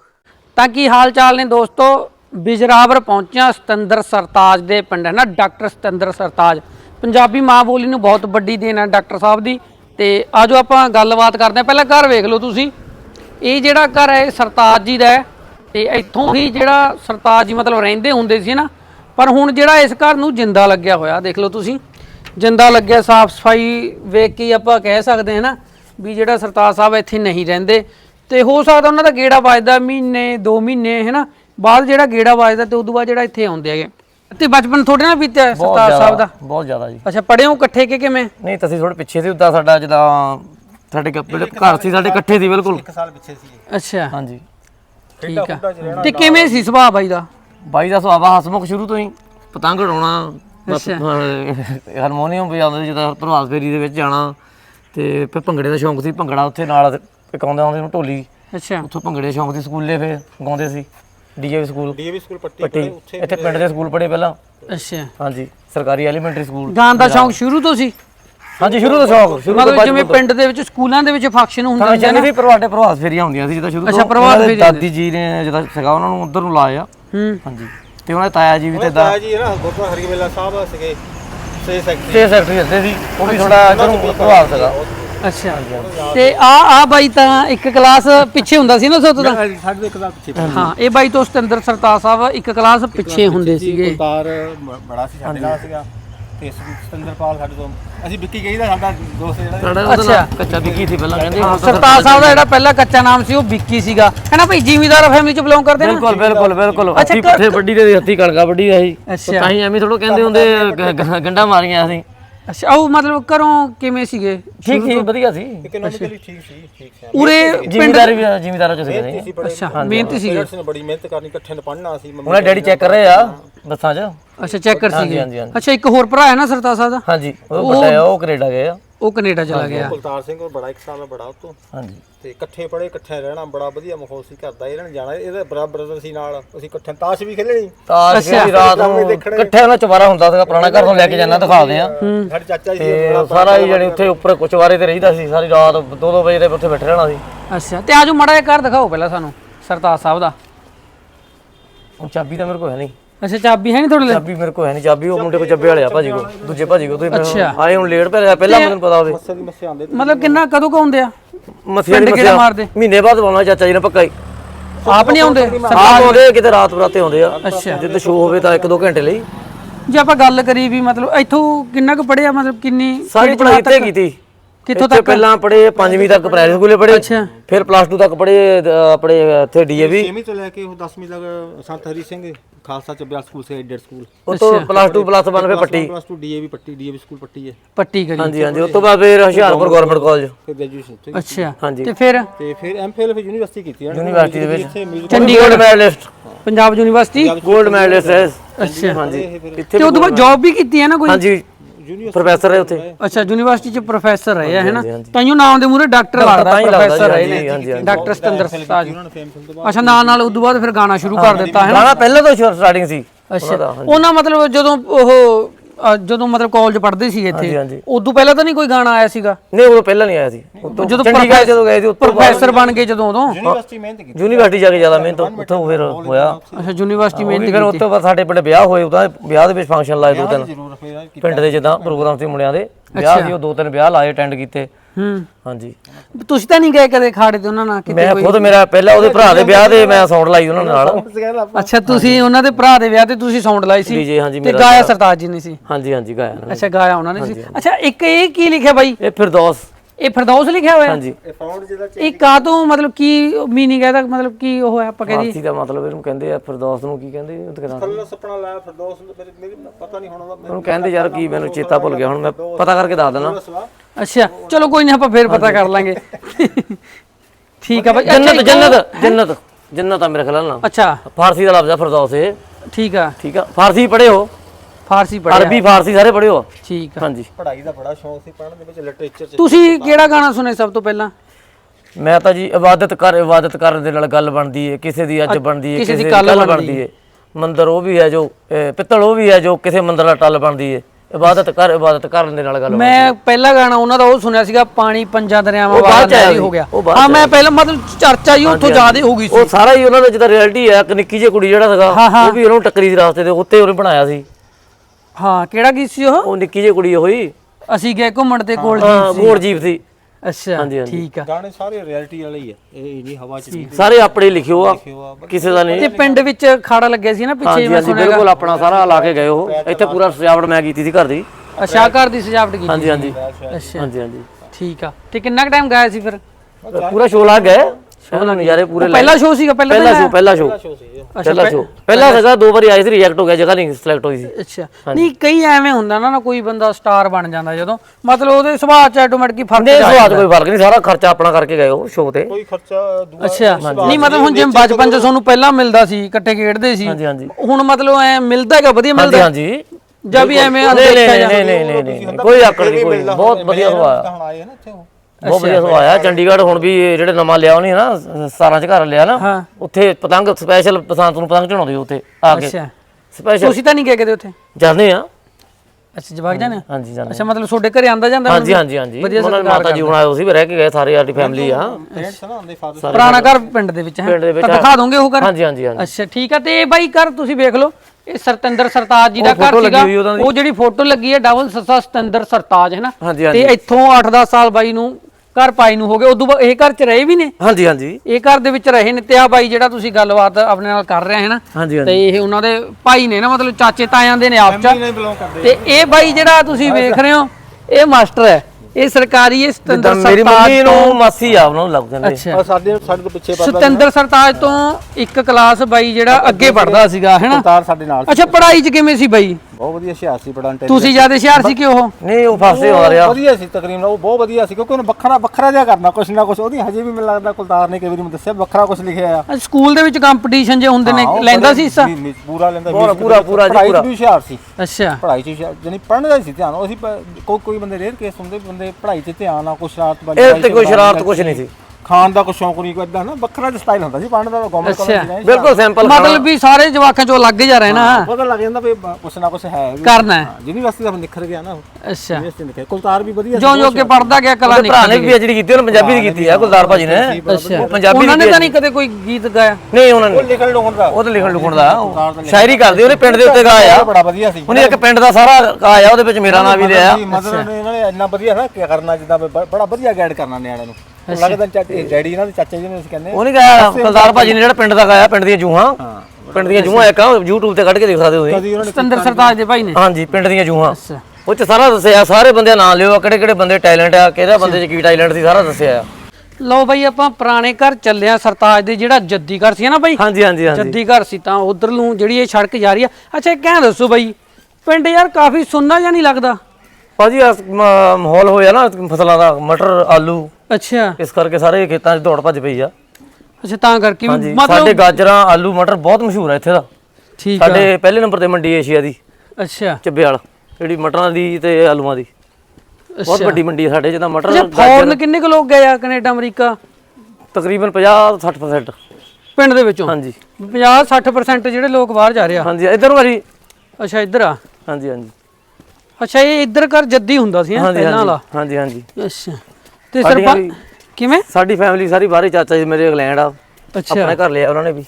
ਤਾਂ ਕੀ ਹਾਲ ਚਾਲ ਨੇ ਦੋਸਤੋ? ਬਿਜਰਾਵਰ ਪਹੁੰਚਿਆ ਸਤਿੰਦਰ ਸਰਤਾਜ ਦੇ ਪਿੰਡ, ਹੈ ਨਾ? ਡਾਕਟਰ ਸਤਿੰਦਰ ਸਰਤਾਜ। ਪੰਜਾਬੀ ਮਾਂ ਬੋਲੀ ਨੂੰ ਬਹੁਤ ਵੱਡੀ ਦੇਣ ਹੈ ਡਾਕਟਰ ਸਾਹਿਬ ਦੀ। ਤੇ ਆਜੋ ਆਪਾਂ ਗੱਲਬਾਤ ਕਰਦੇ ਹਾਂ। ਪਹਿਲਾਂ ਘਰ ਵੇਖ ਲਓ ਤੁਸੀਂ। ਇਹ ਜਿਹੜਾ ਘਰ ਹੈ, ਇਹ ਸਰਤਾਜ ਜੀ ਦਾ ਹੈ। ਤੇ ਇੱਥੋਂ ਹੀ ਜਿਹੜਾ ਸਰਤਾਜ ਜੀ ਮਤਲਬ ਰਹਿੰਦੇ ਹੁੰਦੇ ਸੀ ਨਾ ਪਰ ਹੁਣ ਜਿਹੜਾ ਇਸ ਘਰ ਨੂੰ ਜਿੰਦਾ ਲੱਗਿਆ ਹੋਇਆ ਦੇਖ ਲਓ ਤੁਸੀਂ ਜਿੰਦਾ ਲੱਗਿਆ ਸਾਫ਼ ਸਫ਼ਾਈ ਵੇਖ ਕੇ ਆਪਾਂ ਕਹਿ ਸਕਦੇ ਹਾਂ ਨਾ ਵੀ ਜਿਹੜਾ ਸਰਤਾਜ ਸਾਹਿਬ ਇੱਥੇ ਨਹੀਂ ਰਹਿੰਦੇ। ਤੇ ਹੋ ਸਕਦਾ ਉਹਨਾਂ ਦਾ ਗੇੜਾ ਵੱਜਦਾ ਮਹੀਨੇ 2 ਮਹੀਨੇ ਹੈ ਨਾ ਬਾਅਦ ਜਿਹੜਾ ਗੇੜਾ ਵੱਜਦਾ ਤੇ ਉਦੋਂ ਬਾਅਦ ਜਿਹੜਾ ਇੱਥੇ ਆਉਂਦੇ ਹੈਗੇ। ਤੇ ਬਚਪਨ ਤੁਹਾਡੇ ਨਾਲ ਬੀਤਿਆ ਸਰਤਾਜ ਸਾਹਿਬ ਦਾ? ਬਹੁਤ ਜ਼ਿਆਦਾ ਜੀ। ਅੱਛਾ ਪੜਿਓ ਇਕੱਠੇ ਕਿ ਕਿਵੇਂ? ਨਹੀਂ ਤੁਸੀਂ ਥੋੜੇ ਪਿੱਛੇ ਸੀ ਉਦਾਂ ਸਾਡਾ ਜਿੱਦਾਂ ਸਾਡੇ ਘਰ ਸੀ ਸਾਡੇ ਇਕੱਠੇ ਸੀ ਬਿਲਕੁਲ। ਇੱਕ ਸਾਲ ਪਿੱਛੇ ਸੀ। ਅੱਛਾ। ਹਾਂਜੀ। ਠੀਕ ਆ। ਤੇ ਕਿਵੇਂ ਸੀ ਸੁਭਾਅ ਬਾਈ ਦਾ? ਬਾਈ ਦਾ ਸੁਭਾਅ ਹਸਮੁਖ ਸ਼ੁਰੂ ਤੋਂ ਹੀ। ਪਤੰਗ ਉਡਾਉਣਾ ਅੱਛਾ। ਹਾਰਮੋਨੀਅਮ ਵਜਾਉਂਦੇ ਪ੍ਰਭਾਤ ਫੇਰੀ ਦੇ ਵਿੱਚ ਜਾਣਾ ਤੇ ਫਿਰ ਭੰਗੜੇ ਦਾ ਸ਼ੌਂਕ ਸੀ ਭੰਗੜਾ ਉੱਥੇ ਨਾਲ ਇੱਕ ਆਉਂਦੇ ਨੂੰ ਢੋਲੀ। ਅੱਛਾ। ਉੱਥੋਂ ਭੰਗੜੇ ਦਾ ਸ਼ੌਂਕ ਸੀ ਸਕੂਲੇ ਫਿਰ ਗਾਉਂਦੇ ਸੀ DAV school. DAV school Patti Patti. ਇੱਥੇ ਪਿੰਡ ਦੇ ਸਕੂਲ ਪੜ੍ਹੇ ਪਹਿਲਾਂ। ਅੱਛਾ। ਹਾਂਜੀ ਸਰਕਾਰੀ ਐਲੀਮੈਂਟਰੀ ਸਕੂਲ। ਗਾਣ ਦਾ ਸ਼ੌਂਕ ਸ਼ੁਰੂ ਤੋਂ ਸੀ? ਹਾਂਜੀ ਸ਼ੁਰੂ ਤੋਂ ਸ਼ੌਂਕ ਸ਼ੁਰੂ ਤੋਂ ਮਤਲਬ ਜਿਵੇਂ ਪਿੰਡ ਦੇ ਵਿੱਚ ਸਕੂਲਾਂ ਦੇ ਵਿੱਚ ਫੰਕਸ਼ਨ ਹੁੰਦੇ ਹੁੰਦੇ ਚੰਗੀ ਸੀ ਪ੍ਰਵਾਡੇ ਪ੍ਰਭਾਤ ਫੇਰੀਆਂ ਹੁੰਦੀਆਂ ਸੀ ਜਿੱਦਾਂ ਸ਼ੁਰੂ ਤੋਂ ਅੱਛਾ, ਪ੍ਰਭਾਤ ਉਹਨਾਂ ਦੇ ਫੇਰੀਆਂ ਦਾਦੀ ਜੀ ਨੇ ਜਿੱਦਾਂ ਸੀਗਾ ਉਹਨਾਂ ਨੂੰ ਉਧਰ ਨੂੰ ਲਾਇਆ ਹੂੰ। ਹਾਂਜੀ। ਤੇ ਉਹਨਾਂ ਦੇ ਤਾਇਆ ਜੀ ਵੀ ਤੇ ਦਾ ਤਾਇਆ ਜੀ ਹੈ ਨਾ ਗੁਰਦੁਆਰਾ ਹਰੀਵੇਲਾ ਸਾਹਿਬ ਸੀਗੇ ਸੇ ਸੈਕਟਰੀ ਤੇ ਸੈਕਟਰੀ ਹੁੰਦੇ ਸੀ ਉਹ ਵੀ ਥੋੜਾ ਇਧਰ ਨੂੰ ਪ੍ਰਭਾਵ ਸੀਗਾ। ਅੱਛਾ। ਤੇ ਆ ਆ ਬਾਈ ਤਾਂ ਇੱਕ ਕਲਾਸ ਪਿੱਛੇ ਹੁੰਦਾ ਸੀ ਨਾ ਸੋਤ ਦਾ ਸਾਡੇ ਇੱਕ ਸਾਲ ਪਿੱਛੇ। ਹਾਂ ਇਹ ਬਾਈ ਤੋਂ ਸਤਿੰਦਰ ਸਰਤਾਜ ਸਾਹਿਬ ਇੱਕ ਕਲਾਸ ਪਿੱਛੇ ਹੁੰਦੇ ਸੀਗੇ। ਬੜਾ ਸੀ ਸਾਡੇ ਨਾਲ ਸੀਗਾ। ਤੇ ਸਤਿੰਦਰਪਾਲ ਸਾਡੇ ਤੋਂ ਅਸੀਂ ਵਿੱਕੀ ਗਈ ਦਾ ਸਾਡਾ ਦੋਸਤ ਜਿਹੜਾ ਉਹਦਾ ਅੱਛਾ। ਕੱਚਾ ਵਿੱਕੀ ਸੀ ਪਹਿਲਾਂ ਕਹਿੰਦੇ ਸਰਤਾਜ ਸਾਹਿਬ ਦਾ ਜਿਹੜਾ ਪਹਿਲਾ ਕੱਚਾ ਨਾਮ ਸੀ ਉਹ ਵਿੱਕੀ ਸੀਗਾ। ਹੈ ਨਾ ਭਾਈ ਜ਼ਿਮੀਦਾਰ ਫੈਮਿਲੀ ਚ ਬਿਲੋਂਗ ਕਰਦੇ ਨਾ ਬਿਲਕੁਲ ਬਿਲਕੁਲ ਬਿਲਕੁਲ। ਅੱਛਾ, ਹੱਥੀ ਕ- ਪੱਠੇ ਵੱਡੀ ਦੇ ਹੱਥੀ ਕਣਕਾ ਵੱਡੀ ਦਾ ਸੀ। ਅੱਛਾ। ਤਾਂ ਹੀ ਐਵੇਂ ਥੋੜਾ ਕਹਿੰਦੇ ਹੁੰਦੇ ਗ- ਗ- ਗੰਡਾ ਮਾਰੀਆਂ ਅਸੀਂ। ਅੱਛਾ ਉਹ ਮਤਲਬ ਘਰੋਂ ਕਿਵੇਂ ਸੀਗੇ? ਠੀਕ ਠੀਕ ਵਧੀਆ ਸੀ। ਇਕਨੋਮਿਕਲੀ ਠੀਕ ਸੀ ਠੀਕ ਸੀ। ਉਰੇ ਜ਼ਿਮੀਦਾਰ ਵੀ ਜ਼ਿਮੀਦਾਰਾਂ ਚ ਸੀਗੇ ਬੜੇ। ਅੱਛਾ ਮਿਹਨਤੀ ਪੇਰੈਂਟਸ ਨੇ ਬੜੀ ਮਿਹਨਤ ਕਰਨੀ ਇਕੱਠੇ ਨੇ ਪੜ੍ਹਨਾ ਸੀ ਮੰਮੀ ਉਹਨਾਂ ਡੈਡੀ ਚੈੱਕ ਕਰ ਰਹੇ ਆ ਬੱਸਾਂ 'ਚ। ਅੱਛਾ ਚੈੱਕਰ ਸੀਗੇ। ਹਾਂਜੀ, ਹਾਂਜੀ। ਅੱਛਾ ਇੱਕ ਹੋਰ ਭਰਾ ਹੈ ਨਾ ਸਾਹਿਬ ਦਾ? ਹਾਂਜੀ ਉਹ ਵੱਡਾ ਆ ਉਹ ਕੈਨੇਡਾ ਗਏ ਆ। ਉਹ ਕੈਨੇਡਾ ਚਲਾ ਗਿਆ। ਕੁਲਤਾਰ ਸਿੰਘ ਉਹ ਬੜਾ ਇੱਕ ਸਾਲ ਦਾ ਬੜਾ ਉਹ ਤੋਂ ਹਾਂਜੀ। ਤੇ ਇਕੱਠੇ ਪੜੇ ਇਕੱਠੇ ਰਹਿਣਾ ਬੜਾ ਵਧੀਆ ਮਾਹੌਲ ਸੀ ਘਰ ਦਾ ਇਹਨਾਂ ਨੇ ਜਾਣਾ ਇਹਦਾ ਬੜਾ ਬ੍ਰਦਰ ਸੀ ਨਾਲ ਅਸੀਂ ਇਕੱਠੇ ਤਾਸ਼ ਵੀ ਖੇਲਣੀ। ਤਾਂ ਅਸੀਂ ਰਾਤ ਨੂੰ ਇਕੱਠੇ ਨਾਲ ਚਵਾਰਾ ਹੁੰਦਾ ਸੀਗਾ ਪੁਰਾਣਾ ਘਰ ਤੋਂ ਲੈ ਕੇ ਜਾਣਾ ਦਿਖਾਉਂਦੇ ਆ ਸਾਡੇ ਚਾਚਾ ਜੀ ਤੇ ਸਾਰਾ ਹੀ ਜਣੀ ਉੱਥੇ ਉੱਪਰ ਚਵਾਰੇ ਤੇ ਰਹੀਦਾ ਸੀ ਸਾਰੀ ਰਾਤ 2-2 ਵਜੇ ਦੇ ਉੱਥੇ ਬੈਠੇ ਰਹਿਣਾ ਸੀ। ਅੱਛਾ ਤੇ ਆਜੋ ਮੜਾ ਜਿਹਾ ਘਰ ਦਿਖਾਓ ਪਹਿਲਾਂ ਸਾਨੂੰ ਸਰਤਾਜ ਸਾਹਿਬ ਦਾ। ਚਾਬੀ ਤਾਂ ਮੇਰੇ ਕੋਲ ਹੈ ਨਹੀਂ। ਅੱਛਾ ਚਾਬੀ ਹੈ ਨਹੀਂ ਤੁਹਾਡੇ ਲਈ? ਚਾਬੀ ਮੇਰੇ ਕੋਲ ਹੈ ਨਹੀਂ ਚਾਬੀ ਉਹ ਮੁੰਡੇ ਕੋਲ ਚੱਬੇ ਵਾਲੇ ਆ ਭਾਜੀ ਕੋ ਦੂਜੇ ਭਾਜੀ ਕੋ ਤੁਸੀਂ ਅੱਛਾ। ਆਏ ਹੁਣ ਲੇਟ ਪੈ ਰਿਹਾ ਪਹਿਲਾਂ ਮੈਨੂੰ ਪਤਾ ਉਹਦੇ। ਮੱਸੇ ਦੀ ਮੱਸੇ ਆਉਂਦੇ ਮਤਲਬ ਕਿੰਨਾ ਕਦੋਂ ਕਾਉਂਦੇ ਆ? ਮੱਥੀਆਂ ਪਿੰਡ ਦੀ ਕਿਹੜਾ ਮਾਰਦੇ? ਮਹੀਨੇ ਬਾਅਦ ਬੋਲਣਾ ਚਾਚਾ ਜੀ ਨੇ ਪੱਕਾ ਹੀ। ਆਪ ਨਹੀਂ ਆਉਂਦੇ? ਆਪ ਆਉਂਦੇ ਕਿਤੇ ਰਾਤ ਬਰਾਤੇ ਆਉਂਦੇ ਆ। ਅੱਛਾ। ਜਿੱਦ ਸ਼ੋਅ ਹੋਵੇ ਤਾਂ 1-2 ਘੰਟੇ ਲਈ। ਜੇ ਆਪਾਂ ਗੱਲ ਕਰੀ ਵੀ ਮਤਲਬ ਇੱਥੋਂ ਕਿੰਨਾ ਕੁ ਪੜਿਆ ਮਤਲਬ ਕਿੰਨੀ ਸਾਰੀ ਪੜ੍ਹਾਈ ਇੱਥੇ ਕੀਤੀ। ਕਿੱਥੋਂ ਇੱਥੇ ਪਹਿਲਾਂ ਪੜ੍ਹੇ 5ਵੀਂ ਤੱਕ ਪ੍ਰਾਇਮਰੀ ਸਕੂਲੇ ਪੜ੍ਹੇ ਅੱਛਾ। ਫਿਰ ਪਲੱਸ 2 ਤੱਕ ਪੜ੍ਹੇ ਅ, ਆਪਣੇ ਇੱਥੇ ਡੀਏਵੀ 6ਵੀਂ ਤੋਂ ਲੈ ਕੇ ਉਹ 10ਵੀਂ ਤੱਕ ਸੰਤ ਹਰੀ ਸਿੰਘ ਖਾਲਸਾ ਚੱਬਿਆਲ ਸਕੂਲ ਸੀ ਐਡਡ ਸਕੂਲ। ਉਹ ਤੋਂ ਪਲੱਸ 2 ਪਲੱਸ 1 ਫਿਰ Patti. Plus 2 DAV Patti DAV school Patti ਹੈ। ਪੱਟੀ ਕਰੀ। ਹਾਂਜੀ ਹਾਂਜੀ ਉਸ ਤੋਂ ਬਾਅਦ ਫਿਰ ਹੁਸ਼ਿਆਰਪੁਰ ਗਵਰਨਮੈਂਟ ਕਾਲਜ ਫਿਰ ਗ੍ਰੈਜੂਏਸ਼ਨ ਅੱਛਾ। ਹਾਂਜੀ। ਤੇ ਫਿਰ? ਤੇ ਫਿਰ ਐਮਫਿਲ ਫਿਰ ਯੂਨੀਵਰਸਿਟੀ ਕੀਤੀ ਹੈ ਯੂਨੀਵਰਸਿਟੀ ਦੇ ਵਿੱਚ। ਚੰਡੀਗੜ੍ਹ। ਮੈਡਲਿਸਟ ਪੰਜਾਬ ਯੂਨੀਵਰਸਿਟੀ 골ਡ ਮੈਡਲਿਸਟ ਹੈ। ਅੱਛਾ। ਹਾਂਜੀ। ਇੱਥੇ ਤੇ ਉਦੋਂ ਬਾਅਦ ਜੌਬ ਵੀ ਕੀਤੀ ਹੈ ਨਾ ਕੋਈ? ਹਾਂਜੀ। ਪ੍ਰੋਫੈਸਰ ਹੈ ਉੱਥੇ। ਅੱਛਾ ਯੂਨੀਵਰਸਿਟੀ ਚ ਪ੍ਰੋਫੈਸਰ ਰਹੇ ਆ ਹੈਨਾ। ਤਾਈਓ ਨਾਮ ਦੇ ਮੂਹਰੇ ਡਾਕਟਰ ਲੱਗਦਾ ਤਾਂ ਹੀ ਲੱਗਦਾ ਪ੍ਰੋਫੈਸਰ ਰਹੇ ਨੇ। ਡਾਕਟਰ ਸਤਿੰਦਰ ਸਰਤਾਜ ਤੋਂ ਅੱਛਾ ਨਾਲ ਨਾਲ ਉਦੋਂ ਬਾਅਦ ਫਿਰ ਗਾਣਾ ਸ਼ੁਰੂ ਕਰ ਦਿੱਤਾ ਹੈ ਨਾ ਗਾਣਾ ਪਹਿਲਾਂ ਤੋਂ ਸਟਾਰਟਿੰਗ ਸੀ। ਅੱਛਾ। ਉਹਨਾਂ ਮਤਲਬ ਜਦੋਂ ਉਹ ਅ, ਜਦੋਂ ਮਤਲਬ ਕਾਲਜ ਪੜ੍ਹਦੇ ਸੀ ਇੱਥੇ ਹਾਂਜੀ। ਉਦੋਂ ਪਹਿਲਾਂ ਤਾਂ ਨਹੀਂ ਕੋਈ ਗਾਣਾ ਆਇਆ ਸੀਗਾ? ਨਹੀਂ ਉਹ ਪਹਿਲਾਂ ਨਹੀਂ ਆਇਆ ਸੀ। ਉਤੋਂ ਜਦੋਂ ਚੰਡੀਗੜ੍ਹ ਜਦੋਂ ਗਏ ਸੀ ਉੱਤੋਂ ਪ੍ਰੋਫੈਸਰ ਬਣ ਗਏ ਜਦੋਂ ਉਦੋਂ? ਯੂਨੀਵਰਸਿਟੀ ਮਿਹਨਤ ਕੀਤੀ। ਯੂਨੀਵਰਸਿਟੀ ਜਾ ਕੇ ਜ਼ਿਆਦਾ ਮਿਹਨਤ ਉੱਥੋਂ ਫਿਰ ਹੋਇਆ। ਅੱਛਾ ਯੂਨੀਵਰਸਿਟੀ ਵੀ ਫਿਰ ਉਸ ਤੋਂ ਬਾਅਦ ਸਾਡੇ ਪਿੰਡ ਵਿਆਹ ਹੋਏ ਉਹਦਾ ਵਿਆਹ ਦੇ ਵਿੱਚ ਫੰਕਸ਼ਨ ਲਾਏ ਦੋ ਤਿੰਨ। ਜ਼ਰੂਰ ਫਿਰ ਪਿੰਡ ਦੇ ਜਿੱਦਾਂ ਪ੍ਰੋਗਰਾਮ ਸੀ ਮੁੰਡਿਆਂ ਦੇ। ਵਿਆਹ ਸੀ ਉਹ ਦੋ ਤਿੰਨ ਵਿਆਹ ਲਾਏ ਅਟੈਂਡ ਕੀਤੇ। ਹੂੰ। ਹਾਂਜੀ। ਤੁਸੀਂ ਤਾਂ ਨਹੀਂ ਗਏ ਕਦੇ ਖਾੜੇ ਤੇ ਉਹਨਾਂ ਨਾਲ ਕਿਤੇ ਮੈਂ ਖੁਦ ਮੇਰਾ ਪਹਿਲਾਂ ਉਹਦੇ ਭਰਾ ਦੇ ਵਿਆਹ ਦੇ ਮੈਂ ਸਾਊਂਡ ਲਾਈ ਉਹਨਾਂ ਨਾਲ। ਅੱਛਾ ਤੁਸੀਂ ਉਹਨਾਂ ਦੇ ਭਰਾ ਦੇ ਵਿਆਹ ਤੇ ਤੁਸੀਂ ਸਾਊਂਡ ਲਾਈ ਸੀ? ਡੀਜੇ ਹਾਂਜੀ ਤੇ ਮੇਰਾ ਗਾਇਆ ਸਰਤਾਜ ਜੀ ਨੇ ਸੀ? ਹਾਂਜੀ ਹਾਂਜੀ ਗਾਇਆ ਉਹਨਾਂ ਨੇ। ਅੱਛਾ ਗਾਇਆ ਉਹਨਾਂ ਨੇ ਸੀ। ਅੱਛਾ ਇੱਕ ਇਹ ਕੀ ਲਿਖਿਆ ਬਾਈ? ਇਹ ਫਿਰਦੌਸ। ਇਹ ਫਿਰਦੌਸ ਲਿਖਿਆ ਹੋਇਆ? ਹਾਂਜੀ। ਇਹ ਫਾਊਂਡ ਜਿਹਦਾ ਇਹ ਕਾ ਤੋਂ ਮਤਲਬ ਕੀ ਮੀਨਿੰਗ ਹੈ ਇਹਦਾ? ਮਤਲਬ ਕੀ ਉਹ ਹੈ ਆਪਾਂ ਕਹਿੰਦੇ ਫਾਰਸੀ ਦਾ ਮਤਲਬ ਇਹਨੂੰ ਕਹਿੰਦੇ ਆ ਫਿਰਦੌਸ ਨੂੰ ਕੀ ਕਹਿੰਦੇ? ਉਹ ਤਾਂ ਕਹਿੰਦਾ ਥੱਲੇ ਸੁਪਨਾ ਲਾਇਆ ਫਿਰ ਦੋਸਤ ਮੇਰੇ ਮੇਰੀ ਪਤਾ ਨਹੀਂ ਹੋਣਾ ਉਹਨੂੰ ਕਹਿੰਦੇ ਯਾਰ ਕੀ ਮੈਨੂੰ ਚੇਤਾ ਭੁੱਲ ਗਿਆ ਹੁਣ ਮੈਂ ਪਤਾ ਕਰਕੇ ਦੱਸ ਸਵਾ ਅੱਛਾ ਚਲੋ ਕੋਈ ਨਹੀਂ ਆਪਾਂ ਫੇਰ ਪਤਾ ਕਰ ਲਾਂਗੇ। ਠੀਕ ਆ ਬਾਈ ਅੱਛਾ, ਜੰਨਤ ਇੱਕ- ਜੰਨਤ ਜੰਨਤ ਜੰਨਤ ਆ ਮੇਰੇ ਖਿਆਲ ਨਾਲ। ਅੱਛਾ। ਫਾਰਸੀ ਦਾ ਲਫ਼ਜ਼ ਆ ਫਿਰਦੌਸ ਇਹ। ਠੀਕ ਆ। ਠੀਕ ਆ। ਫਾਰਸੀ ਪੜ੍ਹੇ ਹੋ। ਫਾਰਸੀ ਪੜਿਆ ਅਰਬੀ ਫਾਰਸੀ ਸਾਰੇ ਪੜ੍ਹੇ ਹੋ ਠੀਕ ਆ। ਹਾਂਜੀ। ਪੜ੍ਹਾਈ ਦਾ ਬੜਾ ਸ਼ੌਂਕ ਸੀ ਪੜ੍ਹਨ ਦੇ ਵਿੱਚ ਲਿਟਰੇਚਰ ਚ ਤੁਸੀਂ ਕਿਹੜਾ ਗਾਣਾ ਸੁਣੇ ਸਭ ਤੋਂ ਪਹਿਲਾਂ? ਮੈਂ ਤਾਂ ਜੀ ਇਬਾਦਤ ਕਰ ਇਬਾਦਤ ਕਰਨ ਦੇ ਨਾਲ ਗੱਲ ਬਣਦੀ ਏ ਕਿਸੇ ਦੀ ਅੱਜ ਬਣਦੀ ਏ ਕਿਸੇ ਦੀ ਕੱਲ ਬਣਦੀ ਏ। ਮੰਦਰ ਉਹ ਵੀ ਹੈ ਜੋ ਪਿੱਤਲ ਉਹ ਵੀ ਹੈ ਜੋ ਕਿਸੇ ਮੰਦਰ ਦਾ ਟੱਲ ਬਣਦੀ ਏ। ਇਬਾਦਤ ਕਰ ਇਬਾਦਤ ਕਰਨ ਦੇ ਨਾਲ ਗੱਲ ਮੈਂ ਪਹਿਲਾ ਗਾਣਾ ਉਹਨਾਂ ਦਾ ਉਹ ਸੁਣਿਆ ਸੀਗਾ ਪਾਣੀ ਪੰਜਾਂ ਦਰਿਆਵਾਂ ਵਾਲਾ ਹੋ ਗਿਆ। ਹਾਂ ਮੈਂ ਪਹਿਲਾਂ ਮਤਲਬ ਚਰਚਾ ਹੀ ਉੱਥੋਂ ਜ਼ਿਆਦਾ ਹੋ ਗਈ ਸੀ। ਉਹ ਸਾਰਾ ਹੀ ਉਹਨਾਂ ਦਾ ਜਿੱਦਾਂ ਰਿਐਲਿਟੀ ਹੈ ਇੱਕ ਨਿੱਕੀ ਜਿਹੀ ਕੁੜੀ ਜਿਹੜਾ। ਸੀਗਾ ਉਹ ਵੀ ਉਹਨੂੰ ਟੱਕਰੀ ਦੀ ਰਾਸਤੇ ਦੇ ਉੱਤੇ ਉਹਨੇ ਬਣਾਇਆ ਸੀ। ਹਾਂ ਕਿਹੜਾ ਗੀਤ ਸੀ ਉਹ? ਉਹ ਨਿੱਕੀ ਜਿਹੀ ਕੁੜੀ ਹੋਈ ਅਸੀਂ ਗਏ ਘੁੰਮਣ ਤੇ ਕੋਲ ਹਾਂ ਗੋੜ ਜੀਪ ਸੀ। ਅੱਛਾ ਹਾਂਜੀ, ਹਾਂਜੀ। ਠੀਕ ਆ। ਗਾਣੇ ਸਾਰੇ ਰਿਐਲਿਟੀ ਵਾਲੇ ਹੀ ਆ। ਇਹ ਨਹੀਂ ਹਵਾ ਚ ਨਹੀਂ ਸਾਰੇ ਆਪਣੇ ਲਿਖਿਓ ਆ। ਕਿਸੇ ਦਾ ਨਹੀਂ। ਤੇ ਪਿੰਡ ਵਿੱਚ ਖਾੜਾ ਲੱਗਿਆ ਸੀ ਨਾ ਪਿੱਛੇ ਹਾਂਜੀ ਮੈਂ ਹਾਂਜੀ ਸੁਣਿਆ ਬਿਲਕੁਲ ਆਪਣਾ ਸਾਰਾ ਲਾ ਕੇ ਗਏ ਉਹ। ਇੱਥੇ ਪੂਰਾ ਸਜਾਵਟ ਮੈਂ ਕੀਤੀ ਸੀ ਘਰ ਦੀ। ਅੱਛਾ ਘਰ ਦੀ ਸਜਾਵਟ ਕੀਤੀ ਹਾਂਜੀ ਹਾਂਜੀ। ਅੱਛਾ। ਹਾਂਜੀ ਹਾਂਜੀ। ਠੀਕ ਆ। ਤੇ ਕਿੰਨਾ ਕੁ ਟਾਈਮ ਗਾਇਆ ਸੀ ਫਿਰ? ਪੂਰਾ ਸ਼ੋਅ ਲੱਗ ਗਏ ਸ਼ੋਅ ਦਾ ਨਜ਼ਾਰੇ ਪੂਰੇ ਪਹਿਲਾ ਸ਼ੋਅ ਸੀਗਾ ਪਹਿਲਾਂ ਪਹਿਲਾ ਸ਼ੋਅ ਪਹਿਲਾ ਸ਼ੋਅ। ਸ਼ੋਅ ਸੀ। ਪਹਿਲਾ ਸ਼ੋਅ। ਪਹਿਲਾ ਸੀਗਾ ਦੋ ਵਾਰੀ ਆਏ ਸੀ ਰਿਜੈਕਟ ਹੋ ਗਿਆ ਜਗ੍ਹਾ ਨਹੀਂ ਸਿਲੈਕਟ ਹੋਈ ਸੀ। ਅੱਛਾ। ਨਹੀਂ ਕਈ ਐਵੇਂ ਹੁੰਦਾ ਨਾ ਨਾ ਕੋਈ ਬੰਦਾ ਸਟਾਰ ਬਣ ਜਾਂਦਾ ਜਦੋਂ। ਮਤਲਬ ਉਹਦੇ ਸੁਭਾਅ ਚ ਆਟੋਮੈਟਿਕ ਫ਼ਰਕ ਨਹੀਂ ਜਾ ਸਵਾਦ ਕੋਈ ਫ਼ਰਕ ਨਹੀਂ ਸਾਰਾ ਖਰਚਾ ਆਪਣਾ ਕਰਕੇ ਗਏ ਉਹ ਸ਼ੋਅ ਤੇ। ਕੋਈ ਖਰਚਾ ਦੂਆ ਅੱਛਾ। ਨਹੀਂ ਮਤਲਬ ਹੁਣ ਜਿਵੇਂ ਬਚਪਨ ਚ ਤੁਹਾਨੂੰ ਪਹਿਲਾਂ ਮਿਲਦਾ ਸੀ ਇਕੱਠੇ ਖੇਡਦੇ ਸੀ। ਹਾਂਜੀ ਹਾਂਜੀ। ਹੁਣ ਮਤਲਬ ਐ ਮਿਲਦਾ ਹੈਗਾ ਵਧੀਆ ਹਾਂਜੀ ਮਿਲਦਾ। ਹਾਂਜੀ। ਜਾਂ ਵੀ ਐਵੇਂ ਨਹੀਂ ਨਹੀਂ ਦੇਖਿਆ ਨਹੀਂ ਨਹੀਂ ਨਹੀਂ ਨਹੀਂ ਕੋਈ ਆਕੜ ਨਹੀਂ ਕੋਈ ਬਹੁਤ ਵਧੀਆ ਸੁਭਾਅ। ਹੁਣ ਆਏ ਨਾ ਇੱਥੇ ਉਹ। ਬਹੁਤ ਵਧੀਆ ਸੁਭਾਅ ਆ। ਚੰਡੀਗੜ੍ਹ ਹੁਣ ਵੀ ਜਿਹੜੇ ਨਵਾਂ ਲਿਆ ਉਹਨੇ ਨਾ 17 ਚ ਘਰ ਲਿਆ ਨਾ ਹਾਂ। ਉੱਥੇ ਪਤੰਗ ਸਪੈਸ਼ਲ ਬਸੰਤ ਨੂੰ ਪਤੰਗ ਚੜਾਉਂਦੇ ਉੱਥੇ ਆ ਕੇ। ਅੱਛਾ। ਸਪੈਸ਼ਲ ਤੁਸੀਂ ਤਾਂ ਨਹੀਂ ਗਏ ਕਦੇ ਉੱਥੇ? ਜਾਂਦੇ ਆ। ਅੱਛਾ ਜਵਾਕ ਜਾਣੇ? ਹਾਂਜੀ ਜਾਂਦੇ ਅੱਛਾ ਮਤਲਬ ਤੁਹਾਡੇ ਘਰੇ ਆਂਦਾ ਜਾਂਦਾ ਹਾਂਜੀ ਹਾਂਜੀ ਹਾਂਜੀ। ਵਧੀਆ ਉਹਨਾਂ ਦੇ ਮਾਤਾ ਜੀ ਹੁਣ ਆਏ ਸੀ ਵੀ ਰਹਿ ਕੇ ਗਏ ਸਾਰੇ ਸਾਡੀ ਫੈਮਿਲੀ ਆ। ਪੇਰੈਂਟਸ ਨਾ ਹੁੰਦੇ ਫਾਦਰ ਪੁਰਾਣਾ ਘਰ। ਪਿੰਡ ਦੇ ਵਿੱਚ ਹੈ? ਪਿੰਡ ਦੇ ਵਿੱਚ ਤਾਂ ਦਿਖਾ ਦੋਗੇ ਉਹ ਘਰ? ਹਾਂਜੀ ਹਾਂਜੀ ਹਾਂਜੀ। ਅੱਛਾ ਠੀਕ ਆ। ਤੇ ਇਹ ਬਾਈ ਘਰ ਤੁਸੀਂ ਵੇਖ ਲਓ ਇਹ ਸਰਤਿੰਦਰ ਸਰਤਾਜ ਜੀ ਦਾ ਉਹ ਘਰ photo ਲੱਗੀ ਸੀਗਾ ਹੋਈ ਉਹਦਾ ਦੀ। ਉਹ ਜਿਹੜੀ ਫੋਟੋ ਲੱਗੀ ਹੈ ਡਬਲ ਸੱਸਾ ਸਤਿੰਦਰ ਸਰਤਾਜ ਹੈ ਨਾ? ਹਾਂਜੀ ਤੇ ਹਾਂਜੀ ਇੱਥੋਂ 8-10 ਸਾਲ ਬਾਈ ਨੂੰ ਘਰ ਪਾਈ ਨੂੰ ਹੋ ਗਏ ਉਦੋਂ ਬਾਅਦ ਇਹ ਘਰ 'ਚ ਰਹੇ ਵੀ ਨੇ? ਹਾਂਜੀ ਹਾਂਜੀ। ਇਹ ਘਰ ਦੇ ਵਿੱਚ ਰਹੇ ਨੇ ਤੇ ਆ ਬਾਈ ਜਿਹੜਾ ਤੁਸੀਂ ਗੱਲਬਾਤ ਆਪਣੇ ਨਾਲ ਕਰ ਰਹੇ ਹੈ ਨਾ? ਹਾਂਜੀ ਤੇ ਇਹ ਉਹਨਾਂ ਦੇ ਭਾਈ ਨੇ ਨਾ ਮਤਲਬ ਚਾਚੇ ਤਾਇਆਂ ਦੇ ਨੇ ਆਪ ਚ। ਤੇ ਇਹ ਬਾਈ ਜਿਹੜਾ ਤੁਸੀਂ ਵੇਖ ਰਹੇ ਹੋ ਇਹ ਮਾਸਟਰ ਹੈ। ਇਹ ਸਰਕਾਰੀ ਇਹ ਤਾਂ ਸਤਿੰਦਰ ਮੇਰੀ ਸਰਤਾਜ ਨੂੰ ਮਾਸੀ ਆ ਉਹਨਾਂ ਨੂੰ ਲੱਗ ਜਾਂਦੇ ਅੱਛਾ। ਆ ਸਾਡੇ ਸਾਡੇ ਤੋਂ ਪਿੱਛੇ ਪੜਦਾ ਸਤਿੰਦਰ ਸਰਤਾਜ ਤੋਂ ਇੱਕ ਕਲਾਸ ਬਾਈ ਜਿਹੜਾ ਅੱਗੇ ਪੜਦਾ ਸੀਗਾ ਹੈਨਾ ਸਾਡੇ ਨਾਲ। ਅੱਛਾ ਪੜ੍ਹਾਈ 'ਚ ਕਿਵੇਂ ਸੀ ਬਾਈ? ਬਹੁਤ ਵਧੀਆ ਹੁਸ਼ਿਆਰ ਸੀ ਬੜਾ ਤੁਸੀਂ ਜ਼ਿਆਦਾ ਹੁਸ਼ਿਆਰ ਸੀ ਕਿ ਉਹ? ਨਹੀਂ ਉਹ ਫਸਦੇ ਹੋ ਰਿਹਾ ਵਧੀਆ ਸੀ ਤਕਰੀਬਨ ਉਹ ਬਹੁਤ ਵਧੀਆ ਸੀ ਕਿਉਂਕਿ ਉਹਨੇ ਵੱਖਰਾ ਵੱਖਰਾ ਜਿਹਾ ਕਰਨਾ ਕੁਛ ਨਾ ਕੁਛ। ਉਹਦੀ ਹਜੇ ਵੀ ਮੈਨੂੰ ਲੱਗਦਾ ਕੁਲਤਾਰ ਨੇ ਕਈ ਵਾਰੀ ਮੈਨੂੰ ਦੱਸਿਆ ਵੱਖਰਾ ਕੁਛ ਲਿਖਿਆ ਆ। ਸਕੂਲ ਦੇ ਵਿੱਚ ਕੰਪੀਟੀਸ਼ਨ ਜੇ ਹੁੰਦੇ ਨੇ ਲੈਂਦਾ ਸੀ ਹਿੱਸਾ? ਪੂਰਾ ਲੈਂਦਾ ਪੂਰਾ- ਪੂਰਾ- ਜੀ, ਪੂਰਾ। ਵੀ ਹੁਸ਼ਿਆਰ ਸੀ। ਅੱਛਾ। ਪੜ੍ਹਾਈ 'ਚ ਹੁਸ਼ਿਆਰ ਜਾਨੀ ਪੜ੍ਹਨ ਦਾ ਹੀ ਸੀ ਧਿਆਨ ਉਹ ਅਸੀਂ ਪ- ਕੋਈ ਕੋਈ ਬੰਦੇ ਰੇਰ ਕੇਸ ਹੁੰਦੇ ਬੰਦੇ ਪੜ੍ਹਾਈ 'ਚ ਧਿਆਨ ਆ ਕੁਛ ਸ਼ਰਾਰਤ ਵਾਲੀ ਇਹ ਤੇ ਕੋਈ ਸ਼ਰਾਰਤ ਕੁਝ ਨਹੀਂ ਸੀ। ਖਾਣ ਦਾ ਕੁਛ ਸ਼ੌਂਕ ਨਹੀਂ ਕੋਈ ਏਦਾਂ ਨਾ ਵੱਖਰਾ ਜਿਹਾ ਸਟਾਈਲ ਹੁੰਦਾ ਸੀ ਪੜ੍ਹਨ ਦਾ ਕਾਲਜ ਅੱਛਾ। ਸੀ ਬਿਲਕੁਲ ਸਿੰਪਲ ਮਤਲਬ ਵੀ ਸਾਰੇ ਜਵਾਕਾਂ ਚੋਂ ਲੱਗ ਜਾ ਰਹੇ ਨਾ ਪਤਾ ਲੱਗ ਜਾਂਦਾ ਵੀ ਬ- ਕੁਛ ਨਾ ਕੁਛ ਹੈ ਵੀ। ਕਰਨਾ ਹੈ। ਯੂਨੀਵਰਸਿਟੀ ਦਾ ਨਿਖਰ ਗਿਆ ਨਾ ਅੱਛਾ। ਯੂਨੀਵਰਸਿਟੀ ਨਿਖਰ ਕੁਲਤਾਰ ਵੀ ਵਧੀਆ ਸੀ ਜੋ ਜੋ ਅੱਗੇ ਪੜਦਾ ਗਿਆ ਕਲਾ ਭਰਾ ਨੇ ਵੀ ਪੀਐਚਡੀ ਕੀਤੀ ਉਹਨੇ ਪੰਜਾਬੀ ਦੀ ਕੀਤੀ ਆ ਗੁਲਜ਼ਾਰ ਭਾਜੀ ਨੇ। ਅੱਛਾ। ਉਹ ਪੰਜਾਬੀ ਉਹਨਾਂ ਨੇ ਤਾਂ ਨਹੀਂ ਕਦੇ ਕੋਈ ਗੀਤ ਗਾਇਆ? ਨਹੀਂ ਉਹਨਾਂ ਨੇ। ਉਹ ਲਿਖਣ ਲੁਖਣ ਦਾ ਉਹ ਤਾਂ ਲਿਖਣ ਲੁਖਣ ਦਾ ਉਹ ਸ਼ਾਇਰੀ ਕਰਦੇ ਉਹਨੇ ਪਿੰਡ ਦੇ ਉੱਤੇ ਗਾਇਆ। ਬੜਾ ਵਧੀਆ ਸੀ। ਉਹਨੇ ਇੱਕ ਪਿੰਡ ਦਾ ਸਾਰਾ ਗਾਇਆ ਉਹਦੇ ਵਿੱਚ ਮੇਰਾ ਨਾਮ ਵੀ ਲਿਆ। ਮਦਰ ਨੇ ਇਹਨਾਂ ਨੇ ਇੰਨਾ ਵਧੀਆ ਨਾ ਕੀ ਕਰਨਾ ਜਿੱਦਾਂ ਵੀ ਬ- ਬੜਾ ਵਧੀਆ ਗਾਈਡ ਕਰਨਾ ਨਿਆਣਿਆਂ ਨੂੰ। ਲੱਗਦਾ ਚਾਚੇ ਡੈਡੀ ਇਹਨਾਂ ਦੇ ਚਾਚੇ ਜੀ ਨੇ ਅਸੀਂ ਕਹਿੰਦੇ ਉਹਨੇ ਗਾਇਆ ਗੁਲਜ਼ਾਰ ਭਾਜੀ ਨੇ ਜਿਹੜਾ ਪਿੰਡ ਦਾ ਗਾਇਆ ਪਿੰਡ ਦੀਆਂ ਜੂਹਾਂ। ਪਿੰਡ ਦੀਆਂ ਜੂਹਾਂ ਇੱਕ ਆ YouTube ਤੇ ਕੱਢ ਕੇ ਦੇਖ ਸਕਦੇ ਹੋ ਤੁਸੀਂ। ਕਦੀ ਉਹਨਾਂ ਨੇ ਸਤਿੰਦਰ ਸਰਤਾਜ ਦੇ ਭਾਈ ਨੇ। ਹਾਂਜੀ ਪਿੰਡ ਦੀਆਂ ਜੂਹਾਂ। ਅੱਛਾ। ਉਹ ਚ ਸਾਰਾ ਦੱਸਿਆ ਸਾਰੇ ਬੰਦੇ ਦਾ ਨਾਮ ਲਿਓ ਕਿਹੜੇ ਕਿਹੜੇ ਬੰਦੇ ਟੈਲੈਂਟ ਆ ਕਿਹੜਾ ਬੰਦੇ ਚ ਕੀ ਟੈਲੈਂਟ ਸੀ ਸਾਰਾ ਦੱਸਿਆ ਆ। ਲਓ ਬਾਈ ਆਪਾਂ ਪੁਰਾਣੇ ਘਰ ਚੱਲਿਆ ਸਰਤਾਜ ਦੇ ਜਿਹੜਾ ਜੱਦੀ ਘਰ ਸੀ ਨਾ ਬਾਈ? ਹਾਂਜੀ ਹਾਂਜੀ ਹਾਂਜੀ। ਜੱਦੀ ਘਰ ਸੀ ਤਾਂ ਉਧਰ ਨੂੰ ਜਿਹੜੀ ਇਹ ਸੜਕ ਜਾ ਰਹੀ ਆ। ਅੱਛਾ ਇੱਕ ਕਹਿ ਦੱਸੋ ਬਾਈ ਪਿੰਡ ਯਾਰ ਕਾਫੀ ਸੁੰਨਾ ਜਾਂ ਨਹੀਂ ਲੱਗਦਾ? ਭਾਜੀ ਆਹ ਮ- ਮਾਹੌਲ ਹੋਇਆ ਨਾ ਫਸਲਾਂ ਦਾ ਮਟਰ ਆਲੂ। ਅੱਛਾ। ਇਸ ਕਰਕੇ ਸਾਰੇ ਖੇਤਾਂ 'ਚ ਦੌੜ ਭੱਜ ਪਈ ਆ। ਅੱਛਾ ਤਾਂ ਕਰਕੇ ਵੀ ਹਾਂਜੀ ਮਤਲਬ ਸਾਡੇ ਗਾਜਰਾਂ ਆਲੂ ਮਟਰ ਬਹੁਤ ਮਸ਼ਹੂਰ ਆ ਇੱਥੇ ਦਾ। ਠੀਕ ਆ। ਸਾਡੇ ਪਹਿਲੇ ਨੰਬਰ ਤੇ ਮੰਡੀ ਏਸ਼ੀਆ ਦੀ। ਅੱਛਾ। ਚੱਬੇ ਵਾਲ ਜਿਹੜੀ ਮਟਰਾਂ ਦੀ ਤੇ ਆਲੂਆਂ ਦੀ। ਬਹੁਤ ਅੱਛਾ। ਵੱਡੀ ਮੰਡੀ ਆ ਸਾਡੇ ਜਿਹਦਾ ਮਟਰ ਅੱਛਾ ਫੌਰਨ ਕਿੰਨੇ ਕੁ ਲੋਕ ਗਏ ਆ ਕੈਨੇਡਾ ਅਮਰੀਕਾ? ਤਕਰੀਬਨ 50 60% ਪਿੰਡ ਦੇ ਵਿੱਚੋਂ? ਹਾਂਜੀ। 50 60% ਜਿਹੜੇ ਲੋਕ ਬਾਹਰ ਜਾ ਰਹੇ ਆ? ਹਾਂਜੀ ਇਧਰ ਜੀ। ਅੱਛਾ ਇੱਧਰ ਆ। ਹਾਂਜੀ ਹਾਂਜੀ। ਅੱਛਾ ਇਹ ਇੱਧਰ ਕਰ ਜੱਦੀ ਹੁੰਦਾ ਸੀ ਹੈਂ, ਹਾਂਜੀ ਪਹਿਲਾਂ ਵਾਲਾ? ਹਾਂਜੀ ਹਾਂਜੀ ਅੱਛਾ। ਤੇ ਸਾਡੀਆਂ ਸਰਪੰਚ ਕਿਵੇਂ? ਸਾਡੀ ਫੈਮਿਲੀ ਸਾਰੀ ਬਾਹਰੇ ਚਾਚਾ ਜੀ ਮੇਰੇ ਇੰਗਲੈਂਡ ਆ। ਅੱਛਾ। ਆਪਣੇ ਘਰ ਲਿਆ ਉਹਨਾਂ ਨੇ ਵੀ।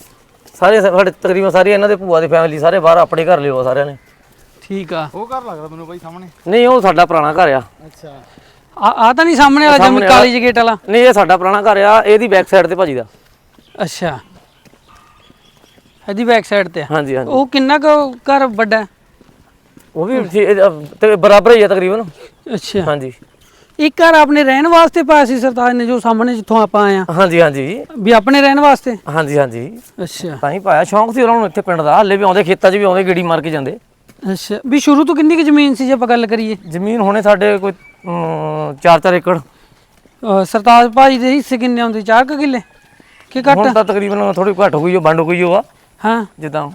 ਸਾਰੇ ਸਾਡੇ ਤਕਰੀਬਨ ਸਾਰੀ ਇਹਨਾਂ ਦੇ ਭੂਆ ਦੀ ਫੈਮਿਲੀ ਸਾਰੇ ਬਾਹਰ ਆਪਣੇ ਘਰ ਲਿਓ ਸਾਰਿਆਂ ਨੇ। ਠੀਕ ਆ। ਉਹ ਘਰ ਲੱਗਦਾ ਮੈਨੂੰ ਬਾਈ ਸਾਹਮਣੇ। ਨਹੀਂ ਉਹ ਸਾਡਾ ਪੁਰਾਣਾ ਘਰ ਆ। ਅੱਛਾ। ਆ ਆ ਤਾਂ ਨਹੀਂ ਸਾਹਮਣੇ ਵਾਲਾ ਜਮ ਸਾਹਮਣੇ ਵਾਲਾ। ਕਾਲੀ ਜਿਹੀ ਗੇਟ ਵਾਲਾ? ਨਹੀਂ ਇਹ ਸਾਡਾ ਪੁਰਾਣਾ ਘਰ ਆ ਇਹਦੀ ਬੈਕ ਸਾਈਡ ਤੇ ਭਾਜੀ ਦਾ। ਅੱਛਾ। ਇਹਦੀ ਬੈਕ ਸਾਈਡ ਤੇ ਆ। ਹਾਂਜੀ ਹਾਂਜੀ। ਉਹ ਕਿੰਨਾ ਕੁ ਘਰ ਵੱਡਾ? ਹੈ? ਉਹ ਵੀ ਇਹ, ਤੇ ਬਰਾਬਰ ਹੀ ਆ ਤਕਰੀਬਨ। ਅੱਛਾ। ਹਾਂਜੀ। ਇੱਕ ਘਰ ਆਪਣੇ ਰਹਿਣ ਵਾਸਤੇ ਪਾਇਆ ਸੀ ਸਰਤਾਜ ਨੇ ਜੋ ਸਾਹਮਣੇ ਜਿੱਥੋਂ ਆਪਾਂ ਆਏ ਆ? ਹਾਂਜੀ ਹਾਂਜੀ। ਵੀ ਆਪਣੇ ਰਹਿਣ ਵਾਸਤੇ? ਹਾਂਜੀ ਹਾਂਜੀ। ਅੱਛਾ। ਤਾਂ ਹੀ ਪਾਇਆ ਸ਼ੌਂਕ ਸੀ ਉਹਨਾਂ ਨੂੰ ਇੱਥੇ ਪਿੰਡ ਦਾ। ਹੱਲੇ ਵੀ ਆਉਂਦੇ ਖੇਤਾਂ 'ਚ ਵੀ ਆਉਂਦੇ ਗੇੜੀ ਮਾਰ ਕੇ ਜਾਂਦੇ। ਅੱਛਾ। ਵੀ ਸ਼ੁਰੂ ਤੋਂ ਕਿੰਨੀ ਕੁ ਜ਼ਮੀਨ ਸੀ ਜੇ ਆਪਾਂ ਗੱਲ ਕਰੀਏ? ਜ਼ਮੀਨ ਹੋਣੇ ਸਾਡੇ ਕੋਈ 4-4 ਏਕੜ। ਅਹ ਸਰਤਾਜ ਭਾਜੀ ਦੇ ਹਿੱਸੇ ਕਿੰਨੇ ਆਉਂਦੇ 4 ਕੁ ਕਿੱਲੇ? ਕਿ ਘੱਟ? ਹੁਣ ਤਾਂ ਤਕਰੀਬਨ ਥੋੜੀ ਘੱਟ ਹੋ ਗਈ ਉਹ ਵੰਡ ਹੋ ਗਈ ਉਹ ਆ। ਹਾਂ। ਜਿੱਦਾਂ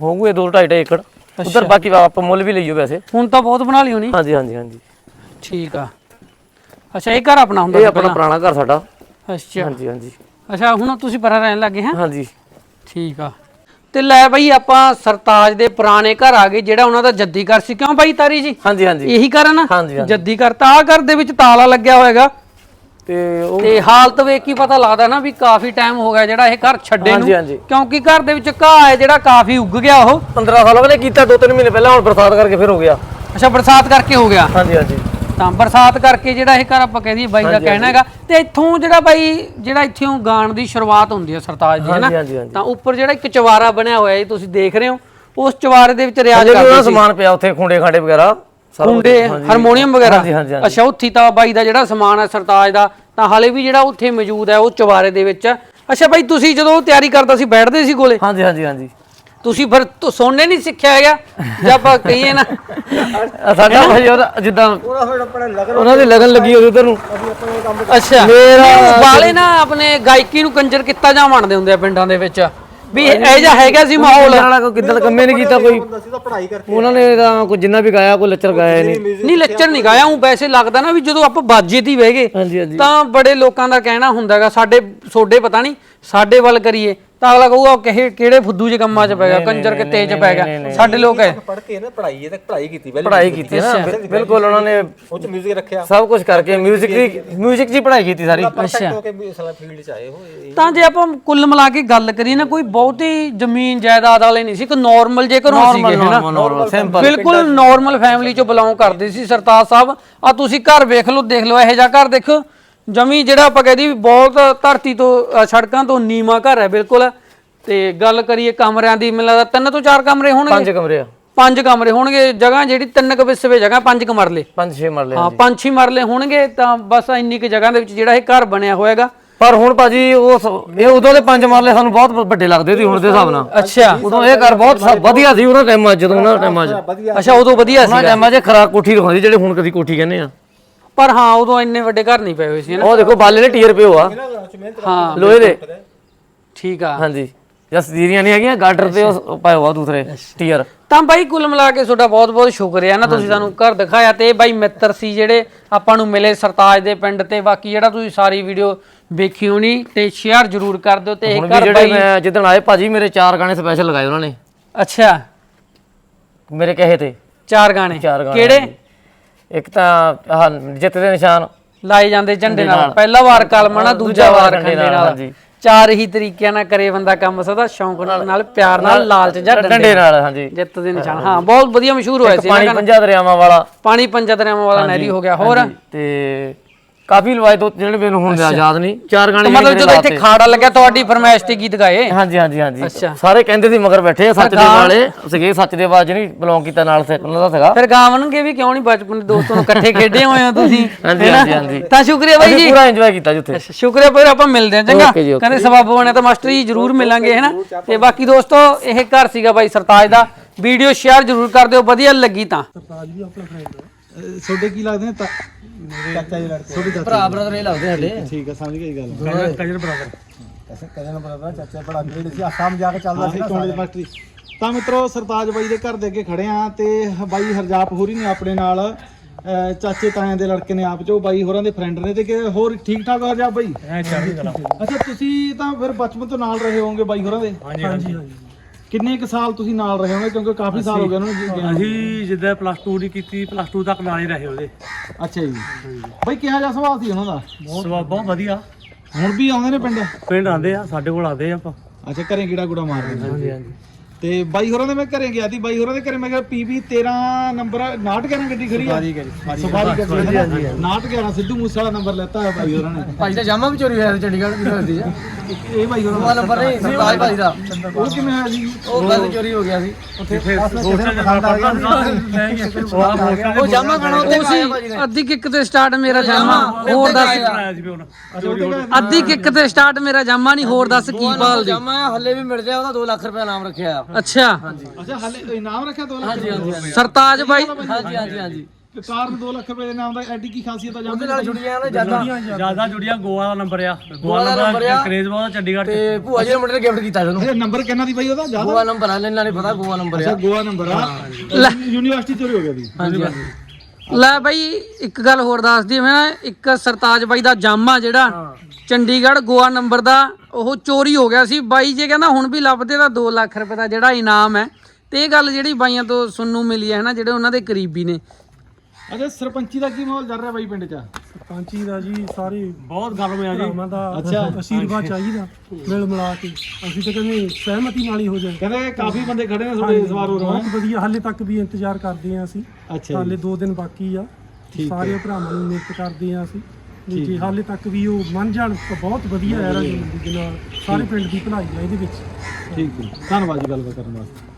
ਹੋ ਗਏ 2.5 ਏਕੜ। ਉਧਰ ਬਾਕੀ ਆਪਾਂ ਮੁੱਲ ਵੀ ਲਈਓ ਵੈਸੇ। ਹੁਣ ਤਾਂ ਬਹੁਤ ਬਣਾ ਲਈ ਹੋਣੀ ਹਾਂਜੀ ਹਾਂਜੀ ਹਾਂਜੀ। ਠੀਕ ਆ। ਅੱਛਾ ਇਹ ਘਰ ਆਪਣਾ ਹੁੰਦਾ ਇਹ ਆਪਣਾ ਪੁਰਾਣਾ ਘਰ ਸਾਡਾ? ਅੱਛਾ। ਹਾਂਜੀ ਹਾਂਜੀ। ਅੱਛਾ ਹੁਣ ਤੁਸੀਂ ਪਰਾਂ ਰਹਿਣ ਲੱਗੇ ਹੈ? ਹਾਂਜੀ। ਠੀਕ ਆ। ਤੇ ਲੈ ਬਈ ਆਪਾਂ ਸਰਤਾਜ ਦੇ ਪੁਰਾਣੇ ਘਰ ਆ ਗਏ ਜਿਹੜਾ ਉਹਨਾਂ ਦਾ ਜੱਦੀ ਘਰ ਸੀ। ਕਿਉਂ ਬਾਈ ਤਾਰੀ ਜੀ? ਹਾਂਜੀ ਹਾਂਜੀ। ਇਹੀ ਘਰ ਆ ਨਾ? ਜੱਦੀ ਘਰ ਤਾਂ ਆ ਘਰ ਦੇ ਵਿੱਚ ਤਾਲਾ ਲੱਗਿਆ ਹੋਏਗਾ ਤੇ ਉਹ ਤੇ ਹਾਲਤ ਵੇਖ ਕੇ ਪਤਾ ਲੱਗਦਾ ਨਾ ਵੀ ਕਾਫੀ ਟਾਈਮ ਹੋ ਗਿਆ ਜਿਹੜਾ ਇਹ ਘਰ ਛੱਡੇ ਹਾਂਜੀ ਨੂੰ। ਹਾਂਜੀ ਕਿਉਂਕਿ ਘਰ ਦੇ ਵਿੱਚ ਘਾਹ ਹੈ ਜਿਹੜਾ ਕਾਫੀ ਉੱਗ ਗਿਆ ਉਹ। 15 ਸਾਲ ਪਹਿਲੇ ਕੀਤਾ 2-3 ਮਹੀਨੇ ਪਹਿਲਾਂ ਹੁਣ ਬਰਸਾਤ ਕਰਕੇ ਫਿਰ ਹੋ ਗਿਆ। ਅੱਛਾ ਬਰਸਾਤ ਕਰਕੇ ਹੋ ਗਿਆ। ਹਾਂਜੀ ਹਾਂਜੀ। ਤਾਂ ਬਰਸਾਤ ਕਰਕੇ ਜਿਹੜਾ ਇਹ ਘਰ ਆਪਾਂ ਕਹਿੰਦੀ ਬਾਈ ਦਾ ਕਹਿਣਾ ਹੈਗਾ। ਤੇ ਇੱਥੋਂ ਜਿਹੜਾ ਬਾਈ ਜਿਹੜਾ ਇੱਥੋਂ ਗਾਣ ਦੀ ਸ਼ੁਰੂਆਤ ਹੁੰਦੀ ਹੈ ਸਰਤਾਜ ਹੈ ਨਾ? ਹਾਂਜੀ ਹਾਂਜੀ ਹਾਂਜੀ। ਤਾਂ ਉੱਪਰ ਜਿਹੜਾ ਇੱਕ ਚਵਾਰਾ ਬਣਿਆ ਹੋਇਆ ਹੈ ਤੁਸੀਂ ਦੇਖ ਰਹੇ ਹੋ ਉਸ ਚਵਾਰੇ ਦੇ ਵਿੱਚ ਰਿਆਜ਼ ਅਜੇ ਵੀ ਕਰਦੇ ਉਹਦਾ ਸੀ। ਸਮਾਨ ਪਿਆ ਉੱਥੇ ਖੁੰਡੇ ਖਾਂਡੇ ਵਗੈਰਾ। ਕੁੰਡੇ। ਹਾਰਮੋਨੀਅਮ ਵਗੈਰਾ। ਹਾਂਜੀ ਹਾਂਜੀ ਹਾਂਜੀ। ਅੱਛਾ ਉੱਥੀ ਤਾਂ ਬਾਈ ਦਾ ਜਿਹੜਾ ਸਮਾਨ ਹੈ ਸਰਤਾਜ ਦਾ ਤਾਂ ਹਾਲੇ ਵੀ ਜਿਹੜਾ ਉੱਥੇ ਮੌਜੂਦ ਹੈ ਉਹ ਚਵਾਰੇ ਦੇ ਵਿੱਚ। ਹੈ। ਅੱਛਾ ਬਾਈ ਤੁਸੀਂ ਜਦੋਂ ਤਿਆਰੀ ਕਰਦਾ ਸੀ ਬੈਠਦੇ ਸੀ ਕੋਲੇ? ਹਾਂਜੀ ਹਾਂਜੀ ਹਾਂਜੀ। ਤੁਸੀਂ ਫਿਰ ਤੋਂ ਸੋਨੇ ਨਹੀਂ ਸਿੱਖਿਆ ਹੈਗਾ? ਜੇ ਆਪਾਂ ਕਹੀਏ ਨਾ। ਅ, ਸਾਡਾ ਭਾਈ ਉਹਦਾ ਜਿੱਦਾਂ ਉਹਦਾ ਫਿਰ ਆਪਣੇ ਲਗਨ ਉਹਨਾਂ ਦੀ ਲਗਨ ਲੱਗੀ ਹੋਈ ਉਧਰ ਨੂੰ। ਅਸੀਂ ਆਪਣੇ ਕੰਮ ਅੱਛਾ। ਮੇਰਾ- ਵਾਲੇ ਨਾ ਆਪਣੇ ਗਾਇਕੀ ਨੂੰ ਕੰਜਰ ਕੀਤਾ ਜਾਂ ਮੰਨਦੇ ਹੁੰਦੇ ਆ ਪਿੰਡਾਂ ਦੇ ਵਿੱਚ? ਵੀ ਇਹ ਜਿਹਾ ਹੈਗਾ ਸੀ ਮਾਹੌਲ। ਵਾਲਾ ਕੋਈ ਕਿੱਦਾਂ ਦਾ ਕੰਮੇ ਨਹੀਂ ਕੀਤਾ ਕੋਈ। ਹੁੰਦਾ ਸੀ ਤਾਂ ਪੜ੍ਹਾਈ ਕਰਕੇ ਉਹਨਾਂ ਨੇ ਤਾਂ ਕੋਈ ਜਿੰਨਾ ਵੀ ਗਾਇਆ ਕੋਈ ਲੱਚਰ ਗਾਇਆ ਨਹੀਂ। ਨਹੀਂ ਲੈਕਚਰ ਨਹੀਂ ਗਾਇਆ ਉਹ ਵੈਸੇ ਲੱਗਦਾ ਨਾ ਵੀ ਜਦੋਂ ਆਪਾਂ ਬਾਜੇ ਤੇ ਹੀ ਬਹਿ ਗਏ ਹਾਂਜੀ ਹਾਂਜੀ। ਤਾਂ ਬੜੇ ਲੋਕਾਂ ਦਾ ਕਹਿਣਾ ਹੁੰਦਾਗਾ ਸਾਡੇ ਸੋਡੇ ਪਤਾ ਨਹੀਂ ਸਾਡੇ ਵੱਲ ਕਰੀਏ। ਤਾਂ ਅਗਲਾ ਕਹੂਗਾ ਕਿਹੇ ਕਿਹੜੇ ਫੁੱਦੂ ਜਿਹੇ ਕੰਮਾਂ 'ਚ ਪੈ ਗਿਆ ਕੰਜਰ ਕਿਤੇ 'ਚ ਪੈ ਗਿਆ ਸਾਡੇ ਲੋਕ ਹੈ ਪੜ੍ਹ ਕੇ ਨਾ ਪੜ੍ਹਾਈ ਇਹ ਤੱਕ ਪੜ੍ਹਾਈ ਕੀਤੀ ਪਹਿਲੇ ਪੜ੍ਹਾਈ ਕੀਤੀ ਹੈ ਨਾ ਬਿ- ਬਿਲਕੁਲ ਉਹਨਾਂ ਨੇ ਉਹ ਚ 뮤직 ਰੱਖਿਆ ਸਭ ਕੁਝ ਕਰਕੇ 뮤직 ਦੀ 뮤직 ਦੀ ਪੜ੍ਹਾਈ ਕੀਤੀ ਸਾਰੀ ਪਰਫੈਕਟ ਹੋ ਕੇ ਵੀ ਇਸਲਾ ਫੀਲਡ ਚ ਆਏ ਹੋ ਇਹ- ਤਾਂ ਜੇ ਆਪਾਂ ਕੁੱਲ ਮਿਲਾ ਕੇ ਗੱਲ ਕਰੀਏ ਨਾ ਕੋਈ ਬਹੁਤੀ ਜ਼ਮੀਨ ਜਾਇਦਾਦ ਵਾਲੇ ਨਹੀਂ ਸੀ ਇੱਕ ਨਾਰਮਲ ਜੇ ਘਰੋਂ ਸੀਗੇ ਹੈਨਾ ਨਾਰਮਲ ਸਿੰਪਲ ਬਿਲਕੁਲ ਨਾਰਮਲ ਫੈਮਿਲੀ ਚੋਂ ਬਿਲੋਂਗ ਕਰਦੇ ਸੀ ਸਰਤਾਜ ਸਾਹਿਬ ਆ ਤੁਸੀਂ ਘਰ ਵੇਖ ਲਓ ਦੇਖ ਲਓ ਇਹੋ ਜਿਹਾ ਘਰ ਦੇਖੋ ਜਮੀ ਜਿਹੜਾ ਆਪਾਂ ਕਹਦੀ ਵੀ ਬਹੁਤ ਧਰਤੀ ਤੋਂ ਅ, ਸੜਕਾਂ ਤੋਂ ਨੀਵਾਂ ਘਰ ਹੈ ਬਿਲਕੁਲ। ਤੇ ਗੱਲ ਕਰੀਏ ਕਮਰਿਆਂ ਦੀ ਮੈਨੂੰ ਲੱਗਦਾ ਤਿੰਨ ਤੋਂ ਚਾਰ ਕਮਰੇ ਹੋਣਗੇ। ਪੰਜ ਕਮਰੇ ਆ। ਪੰਜ ਕਮਰੇ ਹੋਣਗੇ ਜਗ੍ਹਾ ਜਿਹੜੀ ਤਿੰਨ ਕੁ ਵਿਸਵੇ ਜਗ੍ਹਾ ਪੰਜ ਕੁ ਮਰਲੇ। ਪੰਜ ਛੇ ਮਰਲੇ ਹਾਂ ਪੰਜ ਛੇ ਮਰਲੇ ਹੋਣਗੇ ਤਾਂ ਬਸ ਇੰਨੀ ਕੁ ਜਗ੍ਹਾ ਦੇ ਵਿੱਚ ਜਿਹੜਾ ਇਹ ਘਰ ਬਣਿਆ ਹੋਏਗਾ। ਪਰ ਹੁਣ ਭਾਜੀ ਉਹ ਸ- ਇਹ ਉਦੋਂ ਦੇ ਪੰਜ ਮਰਲੇ ਸਾਨੂੰ ਬਹੁਤ ਵੱਡੇ ਲੱਗਦੇ ਸੀ ਹੁਣ ਦੇ ਹਿਸਾਬ ਨਾਲ। ਅੱਛਾ। ਉਦੋਂ ਇਹ ਘਰ ਬਹੁਤ ਸ- ਵਧੀਆ ਸੀ ਉਹਨਾਂ ਟਾਈਮਾਂ 'ਚ, ਜਦੋਂ ਉਹਨਾਂ ਟਾਈਮਾਂ 'ਚ। ਵਧੀਆ ਅੱਛਾ ਉਦੋਂ ਵਧੀਆ ਸੀ ਉਹਨਾਂ ਟਾਈਮਾਂ 'ਚ ਖਰਾ ਕੋਠੀ ਰਖਾਉਂਦੀ ਜਿਹੜੇ ਹੁਣ ਕਦੀ ਕੋਠੀ ਕਹਿੰਦੇ ਆ। ਪਰ ਹਾਂ ਉਦੋਂ ਇੰਨੇ ਵੱਡੇ ਘਰ ਨਹੀਂ ਪਏ ਹੋਏ ਸੀ ਨਾ? ਉਹ ਦੇਖੋ ਬਾਲੇ ਨੇ ਟੀਅਰ ਪਿਓ ਆ। ਹਾਂ ਲੋਹੇ ਦੇ। ਠੀਕ ਆ। ਹਾਂਜੀ। ਜਸ ਦੀਰੀਆਂ ਨਹੀਂ ਹੈਗੀਆਂ ਗਾਰਡਰ ਤੇ ਉਹ ਪਾਏ ਹੋਆ ਦੂਸਰੇ ਟੀਅਰ ਤਾਂ ਬਾਈ ਕੁੱਲ ਮਿਲਾ ਕੇ ਤੁਹਾਡਾ ਬਹੁਤ ਬਹੁਤ ਸ਼ੁਕਰੀਆ ਨਾ? ਤੁਸੀਂ ਸਾਨੂੰ ਘਰ ਦਿਖਾਇਆ ਤੇ ਬਾਈ ਮਿੱਤਰ ਸੀ ਜਿਹੜੇ ਆਪਾਂ ਨੂੰ ਮਿਲੇ ਸਰਤਾਜ ਦੇ ਪਿੰਡ ਤੇ। ਬਾਕੀ ਜਿਹੜਾ ਤੁਸੀਂ ਸਾਰੀ ਵੀਡੀਓ ਵੇਖੀ ਹੋਣੀ ਤੇ ਸ਼ੇਅਰ ਜ਼ਰੂਰ ਕਰ ਦਿਓ ਤੇ ਇਹ ਘਰ ਜਿਹੜੇ ਬਾਈ ਮੈਂ ਜਿੱਦਣ ਆਏ ਭਾਜੀ ਮੇਰੇ ਚਾਰ ਗਾਣੇ ਸਪੈਸ਼ਲ ਲਗਾਏ ਉਹਨਾਂ ਨੇ। ਅੱਛਾ। ਮੇਰੇ ਕਹੇ ਤੇ। ਚਾਰ ਗਾਣੇ। ਚਾਰ ਗਾਣੇ ਕਿਹੜੇ। ਇੱਕ ਤਾਂ ਆਹ ਜਿੱਤ ਦੇ ਨਿਸ਼ਾਨ। ਲਾਏ ਜਾਂਦੇ ਝੰਡੇ ਨਾਲ। ਪਹਿਲਾ ਵਾਰ ਕਲਮਣਾ ਦੂਜਾ ਵਾਰ ਖੰਡੇ ਨਾਲ ਹਾਂਜੀ। ਚਾਰ ਹੀ ਤਰੀਕਿਆਂ ਨਾਲ ਕਰੇ ਬੰਦਾ ਕੰਮ ਸਦਾ ਸ਼ੌਂਕ ਨਾਲ ਨਾਲ ਪਿਆਰ ਨਾਲ ਲਾਲਚ ਜਾਂ ਡੰਡੇ ਡੰਡੇ ਨਾਲ। ਹਾਂਜੀ। ਜਿੱਤ ਦੇ ਨਿਸ਼ਾਨ। ਹਾਂ। ਬਹੁਤ ਵਧੀਆ ਮਸ਼ਹੂਰ ਹੋਇਆ ਸੀ ਪਾਣੀ ਪੰਜਾਂ ਦਰਿਆਵਾਂ ਵਾਲਾ। ਪਾਣੀ ਪੰਜਾ ਦਰਿਆਵਾਂ ਵਾਲਾ ਨਹਿਰੀ ਹੋ ਗਿਆ। ਹੋਰ? ਤੇ ਕਾਫੀ ਲਵਾਏ ਦੋ ਜਿਹੜੇ ਮੈਨੂੰ ਹੁਣ ਯਾਦ ਨਹੀਂ। ਚਾਰ ਗਾਣੇ ਮਤਲਬ ਜਦੋਂ ਇੱਥੇ। ਖਾੜਾ ਲੱਗਿਆ ਤੁਹਾਡੀ ਫਰਮਾਇਸ਼ ਤੇ ਗੀਤ ਗਾਏ? ਹਾਂਜੀ ਹਾਂਜੀ ਹਾਂਜੀ। ਸਾਰੇ ਕਹਿੰਦੇ ਸੀ ਮਗਰ ਬੈਠੇ ਆ ਸੱਚ ਦੇ ਵਾਲੇ। ਸੀਗੇ ਸੱਚ ਦੇ ਆਵਾਜ਼ ਨਹੀਂ ਬਿਲੋਂਗ ਕੀਤਾ ਨਾਲ ਸੇ ਉਹਨਾਂ ਦਾ ਸੀਗਾ। ਫਿਰ ਗਾਵਣਗੇ ਵੀ ਕਿਉਂ ਨਹੀਂ ਬਚਪਨ ਦੇ ਦੋਸਤਾਂ ਨੂੰ ਇਕੱਠੇ ਖੇਡੇ ਹੋਏ ਹੋ ਤੁਸੀਂ ਹਾਂਜੀ? ਹਾਂਜੀ, ਹਾਂਜੀ। ਤਾਂ ਸ਼ੁਕਰੀਆ ਬਾਈ ਜੀ। ਪੂਰਾ ਇੰਜੋਏ ਕੀਤਾ ਜਿੱਥੇ ਅੱਛਾ, ਸ਼ੁਕਰੀਆ ਫਿਰ ਆਪਾਂ ਮਿਲਦੇ ਹਾਂ ਚੰਗਾ। ਜੀ। ਕਹਿੰਦੇ ਸਬੱਬ ਬਣਿਆ ਤਾਂ ਮਾਸਟਰ ਜੀ ਜ਼ਰੂਰ ਮਿਲਾਂਗੇ ਹੈਨਾ? ਤੇ ਬਾਕੀ ਦੋਸਤੋ ਇਹ ਘਰ ਸੀਗਾ ਬਾਈ ਸਰਤਾਜ ਦਾ। ਵੀਡੀਓ ਸ਼ੇਅਰ ਜ਼ਰੂਰ ਕਰ ਦਿਓ ਵਧੀਆ ਲੱਗੀ ਤਾਂ। ਤੁਹਾਡੇ ਕੀ ਲੱਗਦੇ ਨੇ ਚਾਚਾ ਜੀ ਲੜਕੇ। ਤੁਹਾਡੇ ਚਾਚਾ ਭਰਾ ਬ੍ਰਦਰ ਇਹ ਲੱਗਦੇ ਸਾਡੇ। ਠੀਕ ਹੈ ਸਮਝ ਗਈ ਗੱਲ। ਕਜਨ ਬਰਾਦਰ ਕਸੇ ਕਜਨ ਬਰਾਦਰ ਚਾਚਾ ਬੜਾ ਗ੍ਰੇਡ ਸੀ ਆਸਾਮ ਜਾ ਕੇ ਚੱਲਦਾ ਸੀ ਚੋਣ ਦੀ ਮਾਸਟਰੀ ਤਾਂ ਮਿੱਤਰੋ ਸਰਤਾਜ ਬਾਈ ਦੇ ਘਰ ਦੇ ਅੱਗੇ ਖੜੇ ਆ ਤੇ ਬਾਈ ਹਰਜਾਪ ਹੋਰੀ ਨੇ ਆਪਣੇ ਨਾਲ ਚਾਚੇ ਤਾਇਆਂ ਦੇ ਲੜਕੇ ਨੇ ਆਪ ਚ ਬਾਈ ਹੋਰਾਂ ਦੇ ਫਰੈਂਡ ਨੇ ਤੇ ਕਿ ਹੋਰ ਠੀਕ ਠਾਕ ਹਰਜਾਪ ਬਾਈ? ਅੱਛਾ ਤੁਸੀਂ ਤਾਂ ਫਿਰ ਬਚਪਨ ਤੋਂ ਨਾਲ ਰਹੇ ਹੋਵੋਗੇ ਬਾਈ ਹੋਰਾਂ ਦੇ? ਹਾਂਜੀ ਹਾਂਜੀ। ਕਿੰਨੇ ਕੁ ਸਾਲ ਤੁਸੀਂ ਨਾਲ ਰਹੇ ਹੋਗੇ? ਕਿਉਂਕਿ ਕਾਫੀ ਸਾਲ ਹੋ ਗਏ ਉਹਨਾਂ ਨੂੰ ਅਸੀਂ ਜਿੱਦਾਂ ਪਲੱਸ 2 ਦੀ ਕੀਤੀ ਪਲੱਸ 2 ਤੱਕ ਨਾਲ ਹੀ ਰਹੇ ਉਹਦੇ। ਅੱਛਾ ਜੀ। ਬਾਈ ਕਿਹਾ ਜਾ ਸੁਭਾਅ ਸੀ ਉਹਨਾਂ ਦਾ? ਸੁਭਾਅ ਬਹੁਤ ਵਧੀਆ। ਹੁਣ ਵੀ ਆਉਂਦੇ ਨੇ ਪਿੰਡ? ਪਿੰਡ ਆਂਦੇ ਆ ਸਾਡੇ ਕੋਲ ਆਉਂਦੇ ਆ ਆਪਾਂ। ਅੱਛਾ ਘਰੇ ਕਿਹੜਾ ਗੁੜਾ ਮਾਰਦੇ ਨੇ ਹਾਂਜੀ ਹਾਂਜੀ। ਤੇ ਬਾਈ ਹੋਰਾਂ ਦੇ ਮੈਂ ਘਰੇ ਗਿਆ ਸੀ ਬਾਈ ਹੋਰਾਂ ਦੇ ਘਰੇ ਮੈਂ ਕਿਹਾ ਪੀਬੀ 13 ਨੰਬਰ 911 ਗੱਡੀ ਖੜੀ ਆ। ਸਵਾਰੀ ਗੱਡੀ ਹਾਂਜੀ 911 ਸਿੱਧੂ ਮੂਸੇ ਵਾਲਾ ਨੰਬਰ ਲੈਤਾ ਹੋਇਆ ਬਾਈ ਹੋਰਾਂ ਨੇ। ਭਾਈ ਦਾ ਜਾਮਾ ਵੀ ਚੋਰੀ ਹੋਇਆ ਸੀ ਚੰਡੀਗੜ੍ਹ ਯੂਨੀਵਰਸਿਟੀ 'ਚ ਇਹ ਬਾਈ ਹੋਰਾਂ ਉਹ ਨੰਬਰ ਨਹੀਂ ਸਰਤਾਜ ਭਾਈ ਦਾ। ਉਹ ਕਿਵੇਂ ਹੋਇਆ ਜੀ ਉਹ ਕੱਲ ਚੋਰੀ ਹੋ ਗਿਆ ਸੀ। ਉਹ ਉਹ ਜਾਮਾ ਖਾਣਾ ਉੱਤੇ ਨੇ। ਅੱਧੀ ਕਿੱਕ ਤੇ ਸਟਾਰਟ ਮੇਰਾ ਜਾਮਾ ਹੋਰ ਦੱਸ। ਸੀ ਅੱਧੀ ਕਿੱਕ ਤੇ ਸਟਾਰਟ ਮੇਰਾ ਜਾਮਾ ਨਹੀਂ ਹੋਰ ਦੱਸ ਕੀ ਭਾਲ ਦੀ ਜਾਮਾ ਹੱਲੇ ਵੀ ਮਿਲ ਜਾ ਉਹਦਾ 2 ਲੱਖ ਰੁਪਏ ਨਾਮ ਰੱਖਿਆ ਆ। ਅੱਛਾ। ਅੱਛਾ ਹਾਲੇ ਇਨਾਮ ਰੱਖਿਆ 2 ਲੱਖ ਹਾਂਜੀ ਸਰਤਾਜ ਬਾਈ। ਹਾਂਜੀ ਹਾਂਜੀ ਹਾਂਜੀ। ਤੇ ਕਾਰ ਨੂੰ 2 ਲੱਖ ਰੁਪਏ ਦੇ ਨਾਮ ਦਾ ਐਡੀ ਕੀ ਖਾਸੀਅਤ ਆ ਉਹਦੇ ਜਾਂਦੀ ਨਾਲ ਜੁੜੀਆਂ ਨਾ ਜ਼ਿਆਦਾ। ਜ਼ਿਆਦਾ ਜੁੜੀਆਂ ਗੋਆ ਦਾ ਨੰਬਰ ਆ। ਗੋਆ ਦਾ ਨੰਬਰ ਆ। ਕਰੇਜ਼ ਬਹੁਤ ਚੰਡੀਗੜ੍ਹ ਤੇ ਭੂਆ ਜੀ ਨੇ ਮੁੰਡੇ ਨੇ ਗਿਫਟ ਕੀਤਾ ਸਾਨੂੰ ਅੱਛਾ ਨੰਬਰ ਕਿੰਨਾ ਦੀ ਬਾਈ ਉਹਦਾ? ਜ਼ਿਆਦਾ? ਗੋਆ ਨੰਬਰ ਆ ਇਹਨਾਂ ਨੇ ਪਤਾ ਗੋਆ ਨੰਬਰ ਅੱਛਾ ਆ ਗੋਆ ਨੰਬਰ ਆ। ਯੂਨੀਵਰਸਿਟੀ ਚੋਰੀ ਹੋ ਗਿਆ ਦੀ ਹਾਂਜੀ ਹਾਂਜੀ। ਲੈ ਬਾਈ ਇੱਕ ਗੱਲ ਹੋਰ ਦੱਸ ਦਈਏ ਮੈਂ ਇੱਕ ਸਰਤਾਜ ਬਾਈ ਦਾ ਜਾਮਾ ਜਿਹੜਾ ਚੰਡੀਗੜ੍ਹ ਗੋਆ ਨੰਬਰ ਦਾ ਉਹ ਚੋਰੀ ਹੋ ਗਿਆ ਸੀ। ਬਾਈ ਜੇ ਕਹਿੰਦਾ ਹੁਣ ਵੀ ਲੱਭਦੇ ਤਾਂ 2 ਲੱਖ ਰੁਪਏ ਦਾ ਜਿਹੜਾ ਇਨਾਮ ਹੈ। ਤੇ ਇਹ ਗੱਲ ਜਿਹੜੀ ਬਾਈਆਂ ਤੋਂ ਸੁਣਨ ਨੂੰ ਮਿਲੀ ਹੈ ਨਾ ਜਿਹੜੇ ਉਹਨਾਂ ਦੇ ਕਰੀਬੀ ਨੇ। ਅੱਛਾ ਸਰਪੰਚੀ ਦਾ ਕੀ ਮਾਹੌਲ ਚੱਲ ਰਿਹਾ ਬਾਈ ਪਿੰਡ 'ਚ? ਪੰਚੀ ਦਾ ਜੀ ਸਾਰੇ ਬਹੁਤ ਗਰਮ ਆ ਜੀ। ਭਰਾਵਾਂ ਦਾ ਅੱਛਾ। ਅਸ਼ੀਰਵਾਦ ਚਾਹੀਦਾ ਮਿਲ ਮਿਲਾ ਕੇ। ਅਸੀਂ ਤਾਂ ਕਹਿੰਦੇ ਸਹਿਮਤੀ ਨਾਲ ਹੀ ਹੋ ਜਾਏ। ਕਹਿੰਦੇ ਕਾਫੀ ਬੰਦੇ ਖੜੇ ਨੇ ਤੁਹਾਡੇ ਇਸ ਵਾਰ ਹੋ ਰਹੇ ਬਹੁਤ ਵਧੀਆ। ਹਾਲੇ ਤੱਕ ਵੀ ਇੰਤਜ਼ਾਰ ਕਰਦੇ ਆ ਅਸੀਂ। ਅੱਛਾ ਹਾਲੇ 2 ਦਿਨ ਬਾਕੀ ਆ। ਸਾਰੇ ਭਰਾਵਾਂ ਨੂੰ ਮਿਹਨਤ ਕਰਦੇ ਆ ਅਸੀਂ। ਜੇ ਹਾਲੇ ਤੱਕ ਵੀ ਉਹ ਮੰਨ ਜਾਣ ਤਾਂ ਬਹੁਤ ਵਧੀਆ ਹੈ ਰਾਜੀ ਦੇ ਨਾਲ ਸਾਰੇ ਪਿੰਡ ਦੀ ਭਲਾਈ ਆ ਇਹਦੇ ਵਿੱਚ। ਠੀਕ ਹੈ। ਧੰਨਵਾਦ ਜੀ ਗੱਲਬਾਤ ਕਰਨ ਵਾਸਤੇ।